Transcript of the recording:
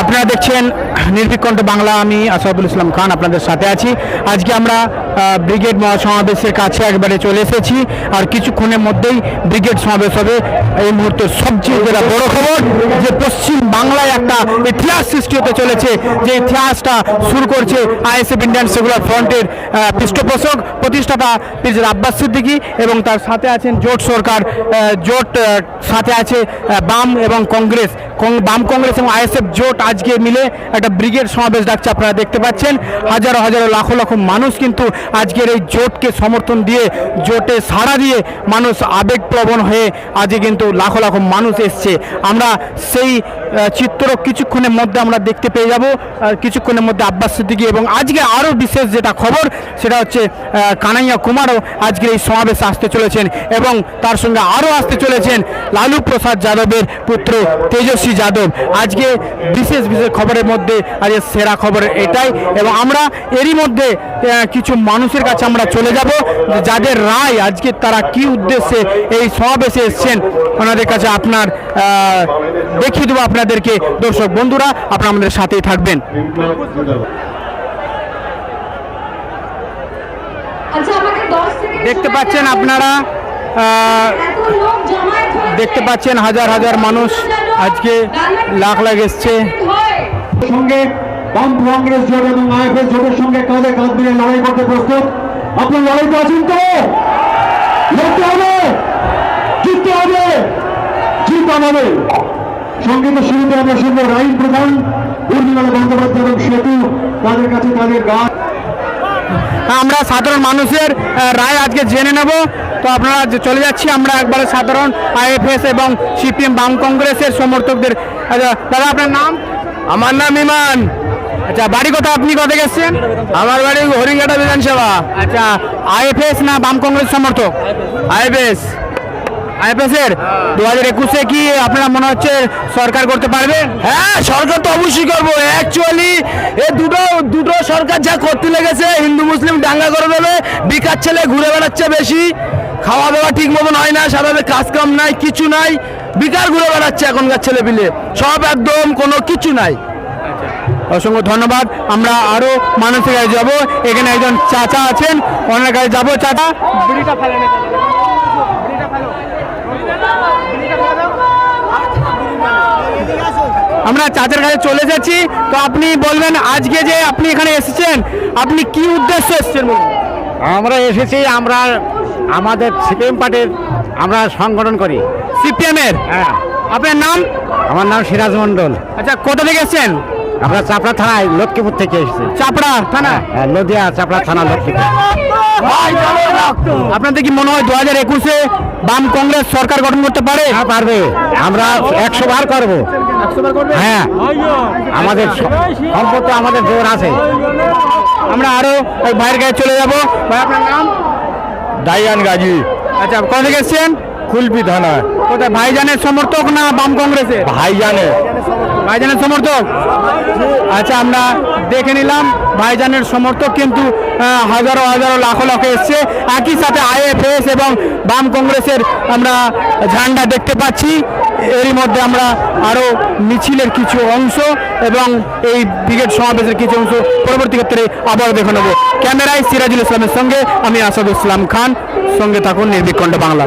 আপনারা দেখছেন নির্বিকণ্ঠ বাংলা, আমি আসাদুল ইসলাম খান আপনাদের সাথে আছি। আজকে আমরা ব্রিগেড মহাসমাবেশের কাছে একবারে চলে এসেছি। আর কিছুক্ষণের মধ্যেই ব্রিগেড সমাবেশ হবে। এই মুহূর্তে সবচেয়ে বড় খবর, যে পশ্চিম বাংলায় একটা সৃষ্টি হতে চলেছে, যে ইতিহাসটা শুরু করছে আইএসএফ ইন্ডিয়ান সেকুলার ফ্রন্টের পৃষ্ঠপোষক প্রতিষ্ঠাতা পিজর আব্বাস সিদ্দিকী এবং তার সাথে আছেন জোট সরকার জোট সাথে আছে বাম এবং কংগ্রেস বাম কংগ্রেস এবং আইএসএফ জোট আজকে মিলে একটা ব্রিগেড সমাবেশ ডাকছে আপনারা দেখতে পাচ্ছেন। হাজারো হাজারো, লাখো লাখো মানুষ কিন্তু আজকের এই জোটকে সমর্থন দিয়ে, জোটে সাড়া দিয়ে মানুষ আবেগপ্রবণ হয়ে আজকে কিন্তু লাখো লাখো মানুষ এসছে। আমরা সেই চিত্র কিছুক্ষণের মধ্যে আমরা দেখতে পেয়ে যাব। কিছুক্ষণের মধ্যে আব্বাস সিদ্দিকী এবং আজকে আরও বিশেষ যেটা খবর, সেটা হচ্ছে কানাইয়া কুমারও আজকে এই সমাবেশে আসতে চলেছেন এবং তার সঙ্গে আরও আসতে চলেছেন লালু প্রসাদ যাদবের পুত্র তেজস্বী যাদব। আজকে বিশেষ বিশেষ খবরের মধ্যে আজকে সেরা খবর এটাই এবং আমরা এরই মধ্যে কিছু মানুষের কাছে আমরা চলে যাব যাদের রায় আজকে তারা কি উদ্দেশ্যে এই সমাবেশে এসছেন, ওনাদের কাছে আপনার দেখিয়ে দেবো আপনাদেরকে। দর্শক, বন্ধুরা আপনারা আমাদের সাথেই থাকবেন। আচ্ছা আমাকে 10 সেকেন্ড দেখতে পাচ্ছেন আপনারা। দেখতে পাচ্ছেন হাজার হাজার মানুষ আজকে লাখ লাখ এসছে। সঙ্গে বাম কংগ্রেস জোট এবং আইএফএস জোটের সঙ্গে কাঁধে কাঁধ মিলিয়ে লড়াই করতে প্রস্তুত। আপনার লড়াইতে আছেন তো? লড়তে হবে জিততে হবে জিত আমাদের সংগীত শুরুতে আমরা শুনব। রাইন প্রধান উর্মিমালা বন্দ্যোপাধ্যায় এবং সেতু তাদের কাছে তাদের গান। আমরা সাধারণ মানুষের রায় আজকে জেনে নেব। তো আপনারা যে চলে যাচ্ছি আমরা একবারে সাধারণ আইএফএস এবং সিপিএম বাম কংগ্রেসের সমর্থকদের। আচ্ছা দাদা আপনার নাম? আমার নাম ইমান। আচ্ছা বাড়ি কোথা আপনি কোথা গেছেন? আমার বাড়ি হরিঙ্গাটা বিধানসভা। আচ্ছা আইএফএস না বাম কংগ্রেস সমর্থক? আইএফএস। আইএফএস দু হাজার একুশে কি আপনারা মনে হচ্ছে সরকার করতে পারবেন হ্যাঁ সরকার তো অবশ্যই করব। অ্যাকচুয়ালি এ দুটো দুটো সরকার যা করতে লেগেছে হিন্দু মুসলিম দাঙ্গা করে দেবে বিকার ছেলে ঘুরে বেড়াচ্ছে বেশি খাওয়া দাওয়া ঠিক মতন হয় না সাধারণত কাজ কাম নাই কিছু নাই বিকার ঘুরে বেড়াচ্ছে এখনকার ছেলে পিলে। সব একদম কোনো কিছু নাই। অসংখ্য ধন্যবাদ। আমরা আরও মানুষের কাছে যাব এখানে একজন চাচা আছেন ওনার কাছে যাব। চাচা। বিড়িটা ফেলেন এখানে। বিড়িটা ফেলো। বিড়িটা ফেলে দাও। আমরা চাচার কাছে চলে যাচ্ছি। তো আপনি বলবেন আজকে যে আপনি এখানে এসেছেন আপনি কি উদ্দেশ্য এসেছেন আমরা এসেছি আমরা আমাদের সিপিএম পার্টির আমরা সংগঠন করি। সিপিএমের? হ্যাঁ। আপনার নাম? আমার নাম সিরাজ মণ্ডল। আচ্ছা কোথা থেকে এসেছেন? আমরা চাপড়া থানায় লক্ষ্মীপুর থেকে এসেছি। চাপড়া থানা? হ্যাঁ, নদিয়া চাপড়া থানা লক্ষ্মীপুর। আপনাদের কি মনে হয় দু হাজার একুশে বাম কংগ্রেস সরকার গঠন করতে পারে? হ্যাঁ পারবে। আমরা একশো বার করব। হ্যাঁ। আমাদের স- সম্পত্তি আমাদের জোর আছে। আমরা আরও ওই ভাইয়ের কাছে চলে যাব। ভাই আপনার নাম? ডাইয়ান গাজী। আচ্ছা কোথা থেকে এসেছেন? কুলপি থানা কোথায় ভাইজানের সমর্থক না বাম কংগ্রেসের? ভাইজানে ভাইজানের সমর্থক? আচ্ছা আমরা দেখে নিলাম ভাইজানের সমর্থক কিন্তু হাজারো হাজারো লাখো লাখো এসছে। একই সাথে আইএফএস এবং বাম কংগ্রেসের আমরা ঝান্ডা দেখতে পাচ্ছি। এরই মধ্যে আমরা আরও মিছিলের কিছু অংশ এবং এই ব্রিগেড সমাবেশের কিছু অংশ পরবর্তী ক্ষেত্রে আবার দেখে নেব। ক্যামেরায় সিরাজুল ইসলামের সঙ্গে আমি আসাদুল ইসলাম খান। সঙ্গে থাকুন নির্বিকণ্ঠ বাংলা।